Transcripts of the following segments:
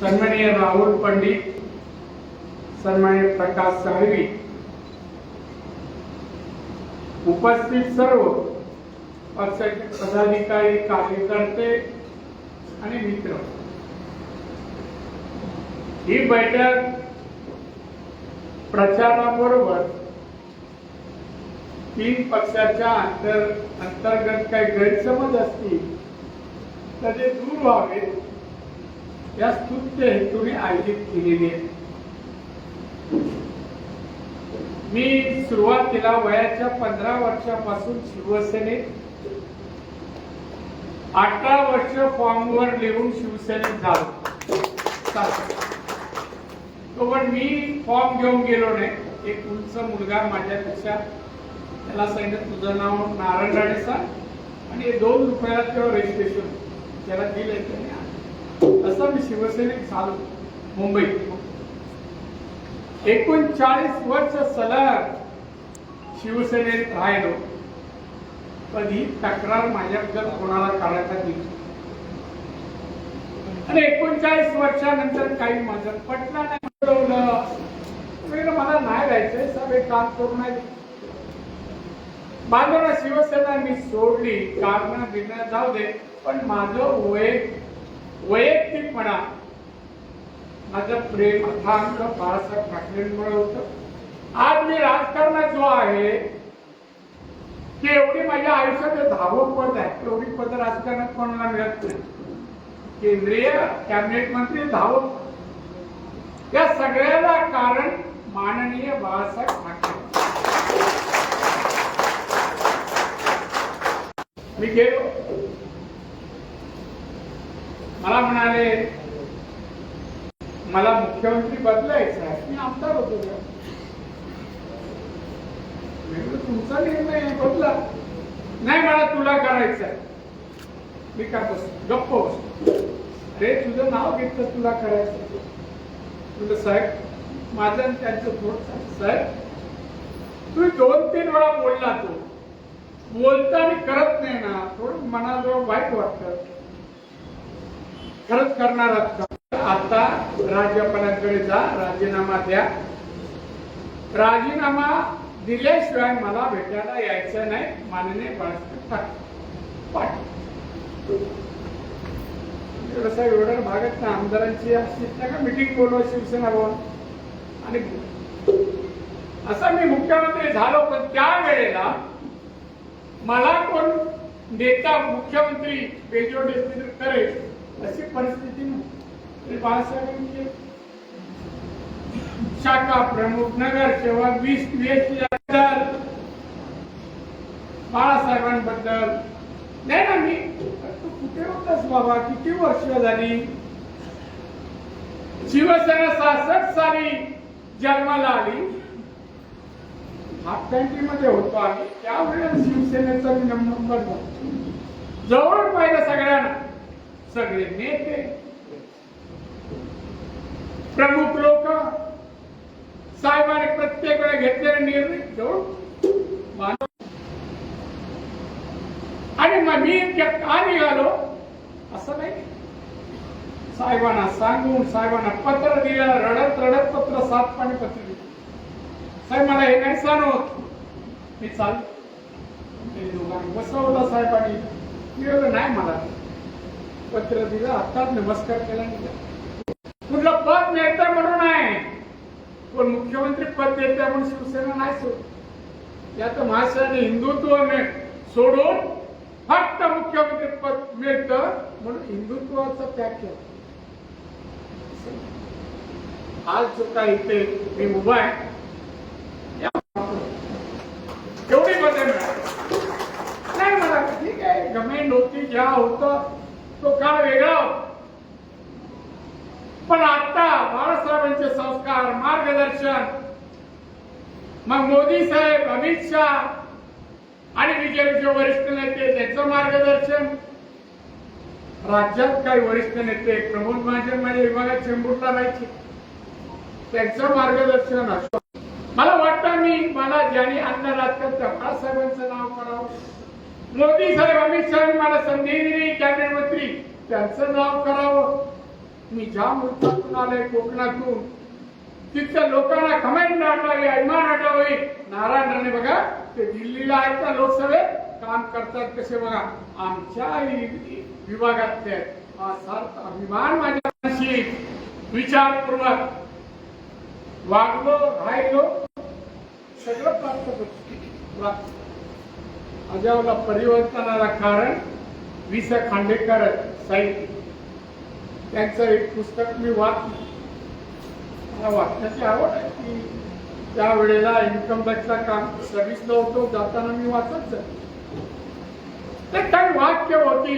सन्माननीय राहुल पंडित सन्मान्य प्रकाश साळवी उपस्थित सर्व पक्षाचे पदाधिकारी कार्यकर्ते आणि मित्र. ही बैठक प्रचाराबरोबर तीन पक्षाच्या अंतर अंतर्गत काही गैरसमज असतील तर ते दूर व्हावेत. या स्तुत्य हेतूने आयोजित केलेली आहे मी सुरुवातीला वयाच्या पंधरा वर्षापासून शिवसेनेत. अठरा वर्ष फॉर्मवर लिहून शिवसेनेत झालो तो पण मी फॉर्म घेऊन गेलो नाही एक उंच मुलगा माझ्यापेक्षा. त्याला सांगितलं तुझं नाव नारायण राणे सर आणि दोन रुपयाला तेव्हा रजिस्ट्रेशन त्याला दिलं त्याने. असं मी शिवसेनेत झालो. मुंबईत एकोणचाळीस वर्ष सलग शिवसेनेत राहिलो. कधी तक्रार माझ्याबद्दल कोणाला काढायचा दिली आणि एकोणचाळीस वर्षानंतर काही माझं पटलं नाही बोलवलं. मला नाही राहायचंय सगळे काम करू नाही माझं शिवसेना मी सोडली कारण बिना जाऊ दे पण माझं वय वैयक्तिकपणा. माझं प्रेम अथांग बाळासाहेब ठाकरेंमुळे होत. आज मी राजकारणात जो आहे की एवढी माझ्या आयुष्यात दहावं पद आहे. एवढी पद राजकारणात कोणाला मिळत नाही. केंद्रीय कॅबिनेट मंत्री दहावं या सगळ्याला कारण माननीय बाळासाहेब ठाकरे. मी गेलो. मला म्हणाले मला मुख्यमंत्री बदलायचं आहे. मी आमदार होतो मी तुमचा निर्णय बदला. नाही मला तुला करायचं आहे. मी काय बस गप्प बस रे तुझं नाव घेतलं तुला करायचं म्हणलं साहेब माझं त्यांचं थोडं साहेब तुम्ही दोन तीन वेळा बोलला तो. बोलता आणि करत नाही ना थोडं मनाजवळ वाईट वाटतं. खरंच करणार आहात आता राज्यपालांकडे जा राजीनामा द्या. राजीनामा दिल्याशिवाय मला भेटायला यायचं नाही. माननीय बाळासाहेब ठाकरे. पाटील एवढं एवढं भागात ना आमदारांची ना का मिटिंग बोलवा शिवसेना भवन. आणि असा मी मुख्यमंत्री झालो पण त्या वेळेला मला कोण नेता मुख्यमंत्री बेजोड करेल अशी परिस्थिती नव्हती शाखा प्रमुख नगर नगरसेवक वीस वीस बाळासाहेबांबद्दल. नाही ना मी तू कुठे होतास बाबा? किती वर्ष झाली? शिवसेना सहासष्ट साली जन्माला आली. हातकंटी मध्ये होतो आम्ही. त्यावेळेला शिवसेनेचा मी नंबर जवळ पाहिलं सगळ्यांना. सगळे नेते प्रमुख लोक साहेबांनी प्रत्येक वेळा घेतलेले निर्णय जवळ मानव आणि मग मी का निघालो असं नाही. साहेबांना सांगून साहेबांना पत्र दिलं रडत रडत पत्र सात पाणी पत्र दिलं. साहेब मला हे नाही सांगत मी चाल दोघांनी बसवलं साहेबांनी. नाही मला. पत्र दिलं आताच नमस्कार केला कुठलं पद नेता म्हणून आहे. पण मुख्यमंत्री पद देते म्हणून शिवसेना नाही सोड यात महाराष्ट्राने हिंदुत्व सोडून फक्त मुख्यमंत्री पद मिळत म्हणून हिंदुत्वाचा त्याग केला. आज जो काय इथे मी उभा आहे या- एवढी पदे मिळाली. नाही मला ठीक आहे गमे होती ज्या होतं तो काळ वेगळा होता. पण आता बाळासाहेबांचे संस्कार मार्गदर्शन मग मोदी साहेब अमित शाह आणि बीजेपीचे वरिष्ठ नेते त्यांचं मार्गदर्शन. राज्यात काही वरिष्ठ नेते प्रमोद महाजन माझ्या विभागात चेंबूरला राहायचे. त्यांचं मार्गदर्शन असतं मला वाटतं मी मला ज्याने अन्न राजकारण त्या बाळासाहेबांचं नाव करावं. मोदी साहेब अमित शहा मला संधी दिली कॅबिनेट मंत्री. त्यांचं नाव करावं. मी ज्या मुलगातून आलोय कोकणातून तिथल्या लोकांना कमेंट आठवावी अभिमान आठवावी नारायण राणे बघा ते दिल्लीला आहेत ना लोकसभेत काम करतात कसे बघा. आमच्या विभागातले हा सार्थ अभिमान माझ्याशी विचारपूर्वक. वागलो राहिलो. सगळं प्राप्त करतो प्राप्त. अजावला परिवर्तनाला कारण वि स खांडेकर साहित्य त्यांचं एक पुस्तक मी वाचलं. मला वाचण्याची आवड आहे की त्यावेळेला इन्कम टॅक्सचा काम सर्व्हिसला होतो जाताना मी वाचत जातो ते काही वाक्य होती?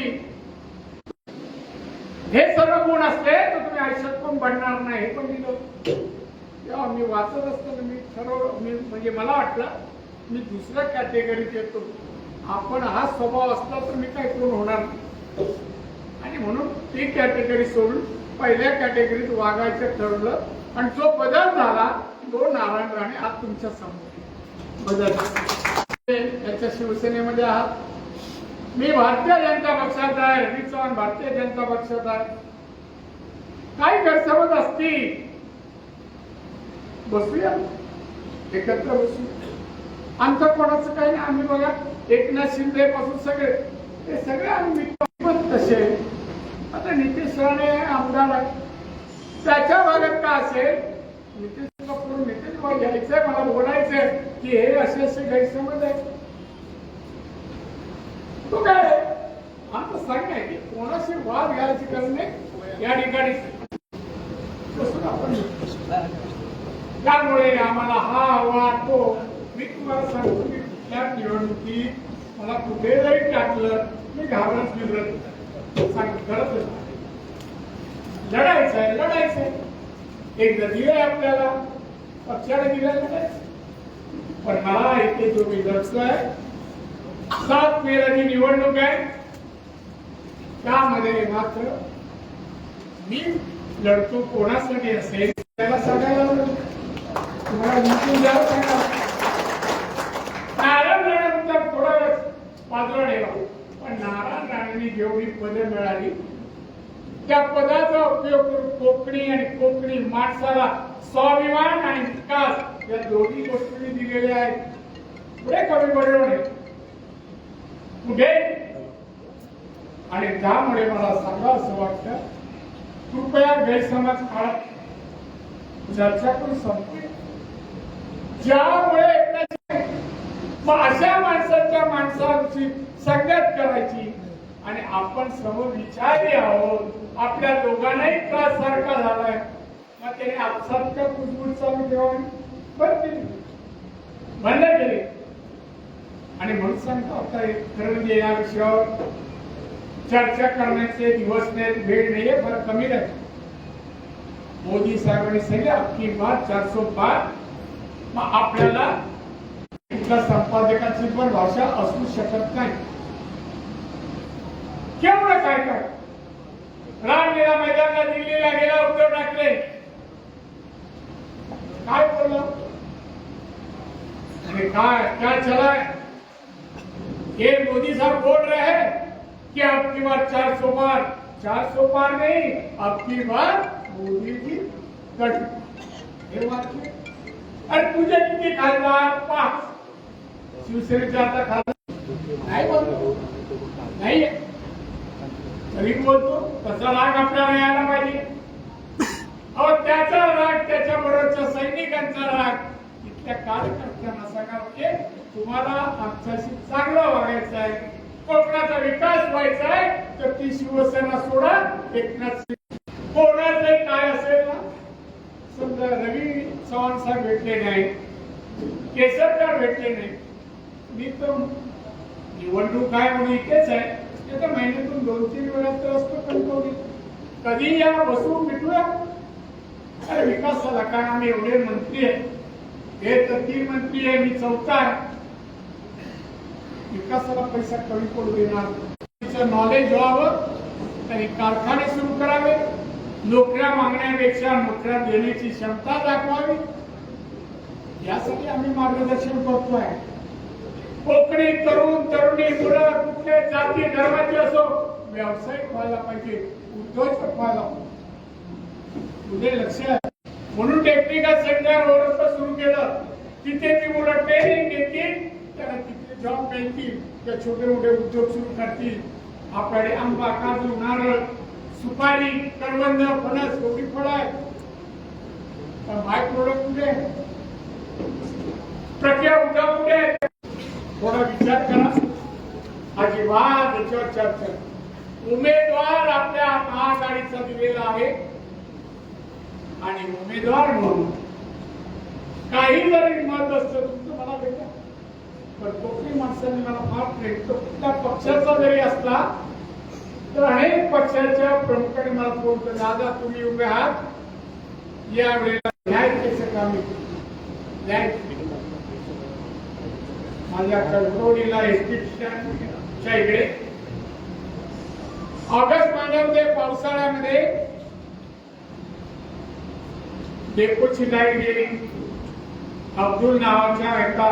हे सर्व गुण असले तर तुम्ही आयुष्यात पण बनणार नाही हे पण लिहिलं तेव्हा मी वाचत असताना मी ठरव मी म्हणजे मला वाटलं मी दुसऱ्या कॅटेगरीत येतो. आपण हा स्वभाव असला तर मी काय करून होणार नाही. आणि म्हणून ती कॅटेगरी सोडून पहिल्या कॅटेगरीत वागायचं ठरवलं आणि जो बदल झाला तो नारायण राणे आज तुमच्यासमोर बदल. याच्या शिवसेनेमध्ये आहात. मी भारतीय जनता पक्षात आहे रवी चव्हाण भारतीय जनता पक्षात आहे. काही गैरसमज असतील. बसूया. एकत्र बसूया. आमचं कोणाचं काही नाही आम्ही बघा. एकनाथ शिंदे पासून सगळे ते सगळे आम्ही पण तसे. आता नितीश राणे आमदार आहे त्याच्या भागात का असेल? नितीश कपूर नितीश भाऊ घ्यायचंय मला बोलायचंय की हे असे असे गैरसमज आहे तो काय आमचं सांग आहे की कोणाशी वाद घ्यायची गरज नाही या ठिकाणी. त्यामुळे आम्हाला हा हवा तो मी तुम्हाला सांगतो. त्या निवडणुकीत मला कुठे जरी टाकलं मी घाबरत निवडत करत लढायचं आहे लढायचं आहे. एकदा दिलंय आपल्याला. पक्षाने दिलं लढायचं पण मला इथे जो मी लढतोय सात मेला जी निवडणूक आहे. त्यामध्ये मात्र मी लढतो कोणासाठी असेल त्याला सांगायला तुम्हाला जिंकून द्यावं सांगा नारायण राणेनंतर थोडा वेळ बाजूला ठेवा पण नारायण राणेंनी जेवढी पदे मिळाली त्या पदाचा उपयोग करून कोकणी आणि कोकणी माणसाला स्वाभिमान आणि विकास या दोन्ही गोष्टी दिलेल्या आहेत. पुढे कमी बरोबर कुठे आणि त्यामुळे मला सांगा असं वाटतं कृपया गैरसमज काळात चर्चा करून संपली ज्यामुळे मग अशा माणसाच्या माणसाविषयी संगत करायची. आणि आपण सर्व विचारले आहोत. आपल्या दोघांनाही त्रास सारखा झालाय. मग त्याने आपसातच्या कुजबुज चालू ठेवावी. बंद केली. बंद केले. आणि म्हणून सांगतो आता खरं म्हणजे या विषयावर चर्चा करण्याचे दिवस नाहीत वेळ नाहीये फार कमी नाही मोदी साहेबांनी सांगितलं आपली बात चारसो पाच मग आपल्याला इथल्या संपादकाची पण भाषा असू शकत नाही केवढं काय काय रामलीला मैदानाला दिल्लीला गेला उद्धव ठाकरे। काय बोललं? अरे काय क्या चला मोदी बोल रहे कि अब बार चार सौ पार, चार सौ पार नहीं अब की बार मोदी जी कट। हे वाक्य अरे तुझे किती खासदार पाच शिवसेनेचे आता खासदार नाही बोलतो. नाही. तरी बोलतो. तसा राग आपल्याला यायला पाहिजे. अहो त्याचा राग त्याच्या बरोबरच्या सैनिकांचा राग. इथल्या कार्यकर्त्यांना सांगावं तुम्हाला आमच्याशी चांगला वागायचं आहे. कोकणाचा विकास व्हायचा आहे तर ती शिवसेना सोडा एकनाथ शिंदे. काय असेल ना? समजा रवी चव्हाण साहेब भेटले नाही केसरकर भेटले नाही मी तर निवडणूक आहे म्हणून इथेच आहे. ते तर महिन्यातून दोन तीन वेळा तर असतो कणकवली कधी या बसून भेटूया? अरे विकासाला काय आम्ही एवढे मंत्री आहे. हे तर तीन मंत्री आहे मी चौथा आहे. विकासाला पैसा कमी पडू देणार. नॉलेज व्हावं त्यांनी कारखाने सुरू करावे. नोकऱ्या मागण्यापेक्षा नोकऱ्या देण्याची क्षमता दाखवावी. यासाठी आम्ही मार्गदर्शन करतोय. कोकणी तरुण तरुणी मुलं कुठल्या जाती धर्माची असो व्यावसायिक व्हायला पाहिजे उद्योजक व्हायला पाहिजे. तुझे लक्ष म्हणून टेक्निकल सेंटर ओळख सुरू केलं. तिथे ती मुलं ट्रेनिंग घेतील त्यांना तिथे जॉब मिळतील. त्या छोटे मोठे उद्योग सुरू करतील. आपल्याकडे आंबा काजू नारळ सुपारी करवंद फणस एवढी फळ आहे. पण बाय प्रोडक्ट कुठे? प्रक्रिया उद्या कुठे? थोडा विचार करा. अजिबात याच्यावर चर्चा उमेदवार आपल्या महाआघाडीचा दिलेला आहे. आणि उमेदवार म्हणून काही जरी मत असतं तुमचं मला भेटा. पण कोकणी माणसाने मला फार प्रेम तो कुठल्या पक्षाचा जरी असला तर अनेक पक्षाच्या प्रमुखांनी मला फोन केला दादा तुम्ही उभे आहात. या वेळेला न्याय त्याचं काम आहे. न्याय माझ्या कणकवलीला एसटीच्या इकडे. ऑगस्ट महिन्यामध्ये पावसाळ्यामध्ये डेपोची लाइट गेली. अब्दुल नावाच्या एका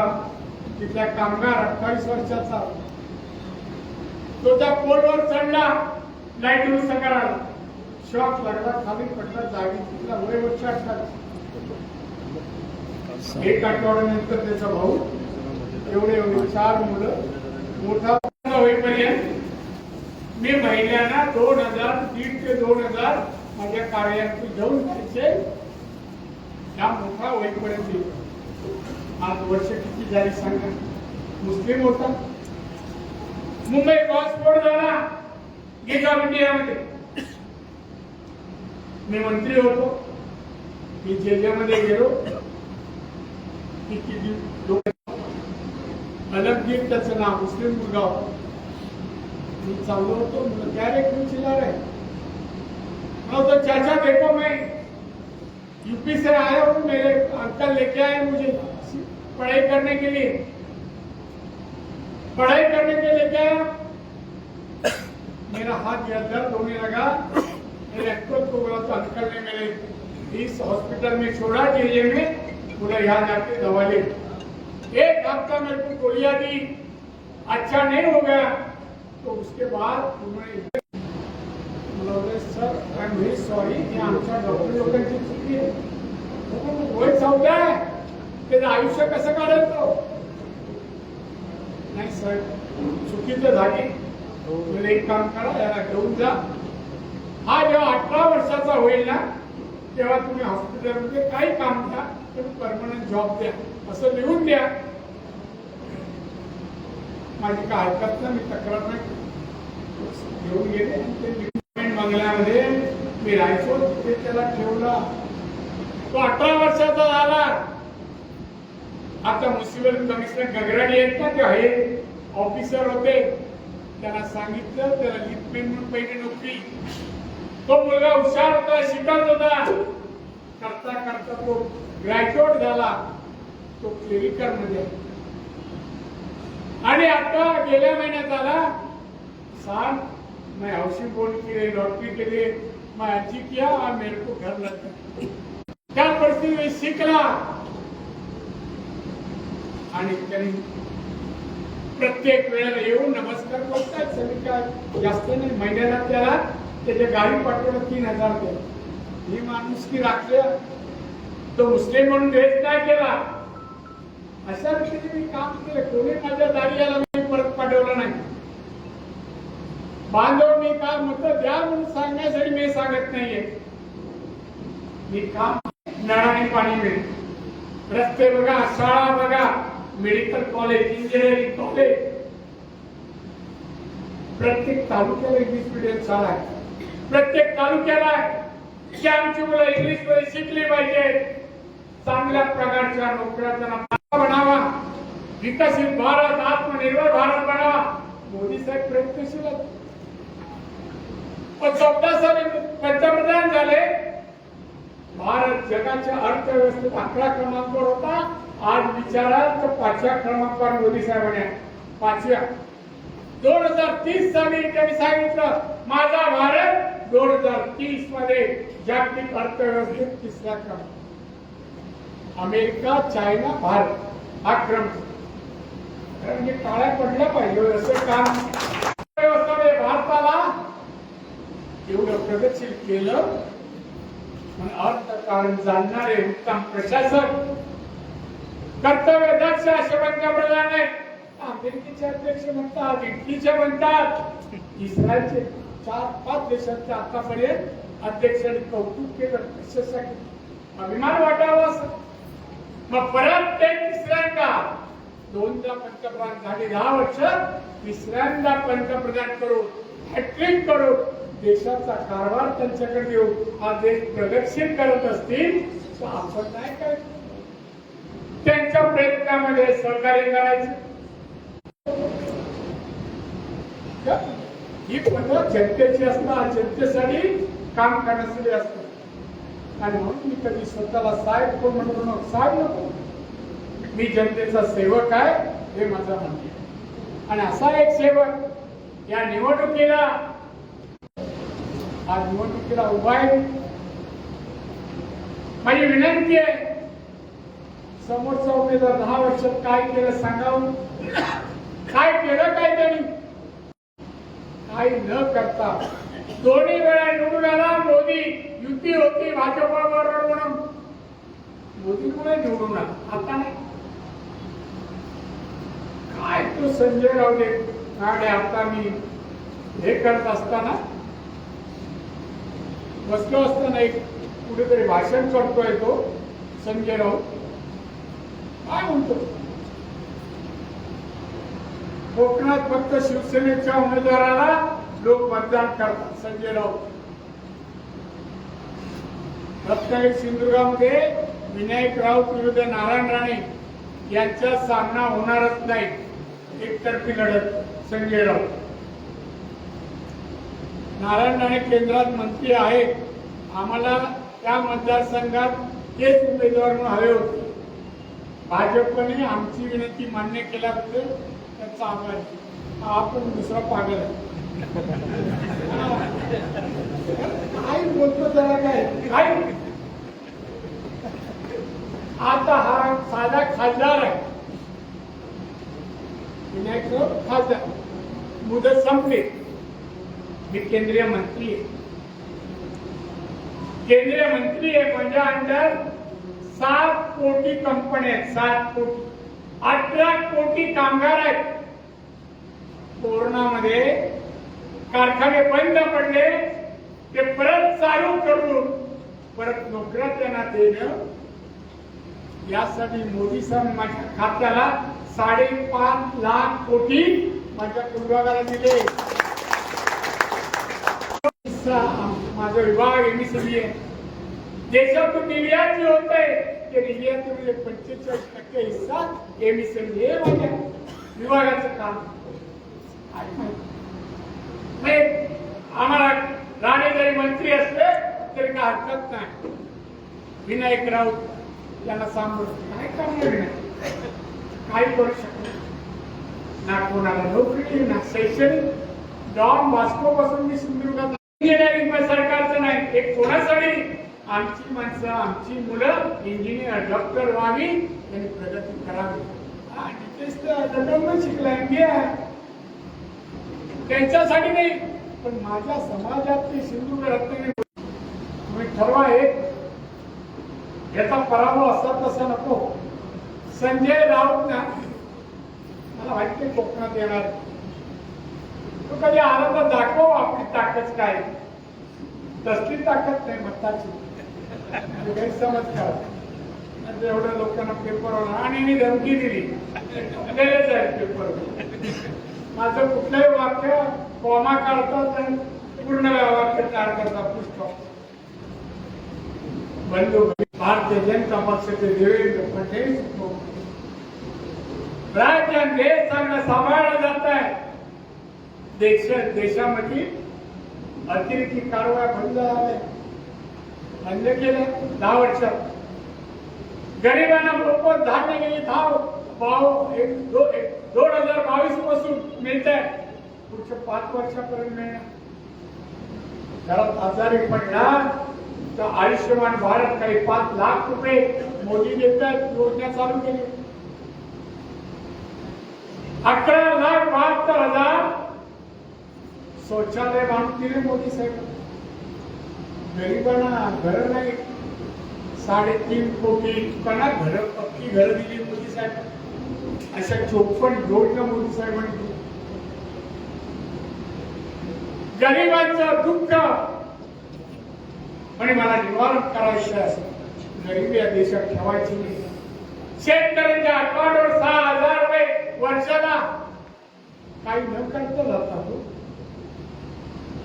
तिथला कामगार अठ्ठावीस वर्षाचा. तो त्या पोलवर चढला. लाइट दुरुस्त करायला शॉक लागला. खाली पडला. जागी तिथला वय वर्ष अठ्ठावीस. एक आठवड्यानंतर त्याचा भाऊ एवढे एवढे चार मुलं. मोठा होईपर्यंत मी महिन्यांना दोन हजार दीड ते दोन हजार माझ्या कार्यालयात घेऊन जायचे या मोठा होईपर्यंत आज वर्ष किती झाली सांगा? मुस्लिम होता. मुंबई बॉम्बस्फोट झाला? गेट ऑफ इंडियामध्ये मी मंत्री होतो. मी जिल्ह्यामध्ये गेलो. किती लोक अलगदीप त्याचं नाव मुस्लिम मुलगा मी चाललो होतो रे क्यों चिल्ला रहे तो चाचा देखो मैं यूपी से आया हूँ मेरे अंकल लेके आए मुझे पढ़ाई करने के लिए पढ़ाई करने के लिए आया मेरा हाथ यह दर्द होने लगा मेरे अंकल को बोला तो अंकल ने मेरे इस हॉस्पिटल में छोड़ा ज़िले में बोला यहाँ जाके दवा ले एक हफ्ता मेरे को गोलियां दी अच्छा नहीं हो गया तो उसके बाद उन्होंने मला sir I am very sorry हे आमच्या डॉक्टर लोकांची चुकी आहे तो वय चौदा आहे त्याचं आयुष्य कसं काढेल तो। नाही सर चुकीचं झाली तुम्ही एक काम करा याला घेऊन जा। हा जेव्हा अठरा वर्षाचा होईल ना तेव्हा तुम्ही हॉस्पिटलमध्ये काही काम द्या तुम्ही परमनंट जॉब द्या। असं लिहून द्या. माझी काय हरकत ना मी तक्रार नाही घेऊन गेले ते लिहून बंगल्यामध्ये मी राहायचो तिथे त्याला ठेवला. तो अठरा वर्षाचा झाला. आता म्युन्सिपल कमिशनर गगराडी आहेत ना ते हे ऑफिसर होते. त्याला सांगितलं त्याला लिपमेन म्हणून पहिली नोकरी. तो मुलगा हुशार होता शिकत होता. करता करता तो ग्रॅज्युएट झाला. तो क्लिनिकलमध्ये आणि आता गेल्या महिन्यात आला. सांग मैं हाउसिंग बोर्ड के लिए लॉटरी के लिए मैं अर्जी किया और मेरे को घर लग त्या परिस्थिती शिकला. आणि त्यांनी प्रत्येक वेळेला येऊन नमस्कार करतात सगळी काय जास्त नाही महिन्याला त्याला त्याच्या गाडी पाठवलं तीन हजार द्या ही माणूस की राखल्या. तो मुस्लिम म्हणून द्वेष नाही केला. अशा रीतीने मी काम केलं. कोणी माझ्या दारियाला मी परत पाठवलं नाही. बांधव मी काम म्हटलं द्या म्हणून सांगण्यासाठी मी सांगत नाहीये. मी काम ज्ञानाने पाणी मिळेल. रस्ते बघा शाळा बघा मेडिकल कॉलेज इंजिनिअरिंग कॉलेज प्रत्येक तालुक्याला इंग्लिश मिडियम शाळा आहे. प्रत्येक तालुक्याला की आमची मुलं इंग्लिशमध्ये शिकली पाहिजे चांगल्या प्रकारच्या नोकऱ्या त्यांना बनावा. विकसित भारत आत्मनिर्भर भारत बनावा. मोदी साहेब प्रयत्नशील पण चौदा साली पंतप्रधान झाले. भारत जगाच्या अर्थव्यवस्थेत अकरा क्रमांकावर होता. आज विचारात तर पाचव्या क्रमांकावर मोदी साहेबांनी पाचव्या. दोन हजार तीस साली त्यांनी सांगितलं माझा भारत दोन हजार तीसमध्ये जागतिक अर्थव्यवस्थेत तिसरा क्रमांक. America China Bharat. हा क्रम. कारण हे काळ्या पडल्या पाहिजे असं काम. व्यवस्थाने भारताला एवढं प्रगतशील केलं. पण अर्थकारण जाणणारे उत्तम प्रशासक कर्तव्य दक्ष असे पंतप्रधान आहेत. अमेरिकेचे अध्यक्ष म्हणतात इटलीचे म्हणतात. इस्रायलचे चार पाच देशांचे आतापर्यंत अध्यक्षांनी कौतुक केलं कशासाठी अभिमान वाटावा असं. मग परत ते तिसऱ्यांदा. दोनदा पंतप्रधान झाले दहा वर्ष. तिसऱ्यांदा पंतप्रधान करू हॅट्रिक करू देशाचा कारभार त्यांच्याकडे देऊ हा देश प्रगतशील करत असतील तर आपण नाही करायचं त्यांच्या प्रयत्नामध्ये सहकार्य करायचं. ही पद्धत जनतेची असणार जनतेसाठी काम करण्यासाठी असणार. आणि म्हणून मी कधी स्वतःला साहेब कोण म्हणतो साहेब नको. मी जनतेचा सेवक आहे हे माझं म्हणणे आणि असा एक सेवक या निवडणुकीला आज निवडणुकीला उभा आहे. माझी विनंती आहे समोरचा उमेदवार दहा वर्षात काय केलं सांगावं? काय केलं काय त्यांनी? काही न करता दोन्ही वेळा निवडून आला मोदी युती होती भाजपा बरोबर म्हणून मोदीमुळे निवडून आला. आता नाही. काय तो संजय रावले गाडे आता मी हे करत असताना बसलो असताना एक कुठेतरी भाषण करतोय तो संजय राऊत. काय म्हणतो? कोकणात फक्त शिवसेनेच्या उमेदवाराला लोक मतदान करतात संजय राऊत. रत्नागिरी सिंधुदुर्गामध्ये विनायक राऊत विरुद्ध नारायण राणे यांचा सामना होणारच नाही. एकतर्फी लढत संजय राऊत. नारायण राणे केंद्रात मंत्री आहेत. आम्हाला त्या मतदारसंघात तेच उमेदवार म्हणून हवे होते. भाजपने आमची विनंती मान्य केल्याबद्दल त्यांचा आभार आपण दुसरा पागल आहे. काय बोलतो जरा काय? काय? आता हा साधा खासदार आहे. खासदार. मुदत संपली. मी केंद्रीय मंत्री आहे. केंद्रीय मंत्री आहे माझ्या अंडर सात कोटी कंपन्या आहेत. सात कोटी. अठरा कोटी कामगार आहेत. कोरोनामध्ये कारखाने बंद पडले ते परत चालू करून परत नोकऱ्या त्यांना देणं यासाठी मोदी साहेब माझ्या खात्याला साडेपाच लाख कोटी माझ्या कुटुंबाला दिले. माझा विभाग एमएसएमई आहे. देशातून निर्यात जे होत आहे. ते निर्यातीमध्ये म्हणजे पंचेचाळीस टक्के हिस्सा एम हे माझ्या विभागाचं काम आहे. नाही, आम्हाला राणे जरी मंत्री असले तरी काय हरकत नाही. विनायक राऊत यांना सांभाळून काय करणार नाही. काही करू शकत ना कोणाला नोकरी ना शैक्षणिक. डॉन वास्को पासून मी सिंधुदुर्गात इंजिनिअरिंग सरकारचं नाही. एक कोणासाठी आमची माणसं आमची मुलं इंजिनियर डॉक्टर व्हावी त्यांनी प्रगती करावी. आणि तेच तर दंडोबा शिकला एमबीए त्यांच्यासाठी नाही पण माझ्या समाजातली सिंधुदुर्ग रत्नागिरी तुम्ही ठरवा एक. याचा पराभव असतात तसा नको. संजय राऊत ना मला माहिती कोकणात येणार. तो कधी आनंद दाखव आपली ताकद काय? तसली ताकद नाही मताची म्हणजे गैरसमज करा म्हणजे एवढ्या लोकांना पेपर आणि मी धमकी दिली. आहे पेपर माझं कुठलंही वाक्य कॉमा काढतात आणि पूर्ण वाक्य तयार करतात पुस्तक बंधू भारतीय जनता पक्षाचे देवेंद्र फडणवीस हो. राज्य आणि देश सांभाळलं जात आहे. देश देशामध्ये अतिरिक्त कारवाया बंद झाल्या. बंद केल्या. दहा वर्षात. गरिबांना मोफत धान्य गेली धाव पाव एक दो एक. दोन हजार बावीसपासून मिळत आहे पुढच्या पाच वर्षापर्यंत मिळणार घरात आजारी पडला तर आयुष्यमान भारत काही पाच लाख रुपये मोदी देतात योजना चालू केली. अकरा लाख बहात्तर हजार शौचालय बांधून दिले मोदी साहेब. गरिबांना घर नाही. साडेतीन कोटी लोकांना घर पक्की घर दिली मोदी साहेब. अशा चोपट योजना मोदी साहेबांनी दिल्या. गरिबांचं दुःख. आणि मला निवारण करायचं असं गरीब या देशात ठेवायची नाही. शेतकऱ्यांच्या अकाउंटवर सहा हजार रुपये वर्षाला. काही न करता जाता तो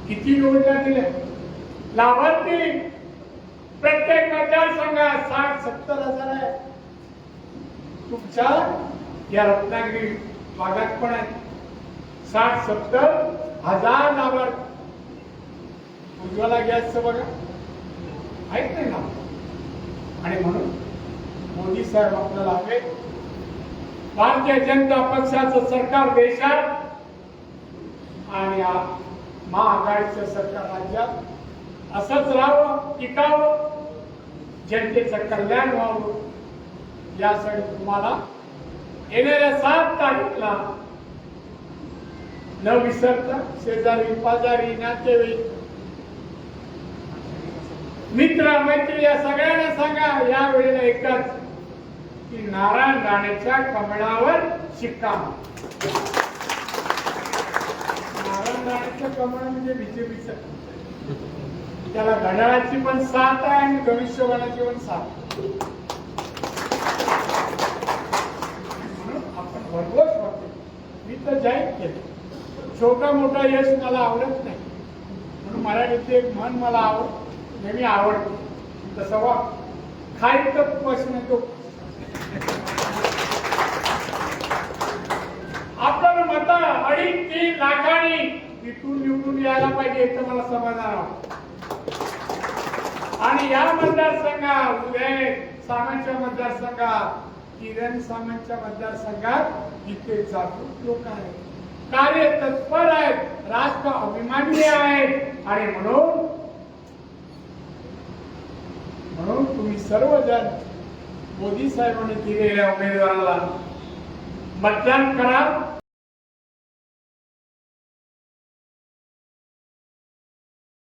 किती योजना दिल्या लाभार्थी. प्रत्येक मतदारसंघात साठ सत्तर हजार आहे. तुमच्या या रत्नागिरी भागात पण आहे. साठ सत्तर हजार लाभार्थी उज्ज्वला गॅसचं बघा. आहेत नाही ना आणि म्हणून मोदी साहेब आपल्याला हवे भारतीय जनता पक्षाचं सरकार देशात आणि महाआघाडीचं सरकार राज्यात. असंच राहावं टिकावं. जनतेचं कल्याण व्हावं. यासाठी तुम्हाला येणाऱ्या सात तारीखला न विसरता शेजारी पाजारी नातेवाईक. मित्र मैत्री या सगळ्यांना सांगा या वेळेला एकच की नारायण राणेच्या कमळावर शिक्का. नारायण राणेचं कमळ म्हणजे बीजेपीचं त्याला घड्याळाची पण साथ आहे आणि भविष्यवाणाची पण साथ म्हणून आपण भरघोस वाटतो मी तर जाहीर केलं. छोटा मोठा यश मला आवडत नाही. म्हणून मराठीचं एक म्हण मला आवड नेहमी आवडतो. तसं वा. खायचं प्रश्न तो. आपण मत अडीच तीन लाखांनी इथून निवडून यायला पाहिजे याचं मला समाधान आवडतं आणि या मतदारसंघात उदय सामांच्या मतदारसंघात किरण सामांच्या मतदारसंघात इथे जागरूक लोक आहेत. कार्य तत्पर आहेत राष्ट्र अभिमानी आहेत. आणि म्हणून म्हणून तुम्ही सर्वजण मोदी साहेबांनी दिलेल्या उमेदवाराला मतदान करा.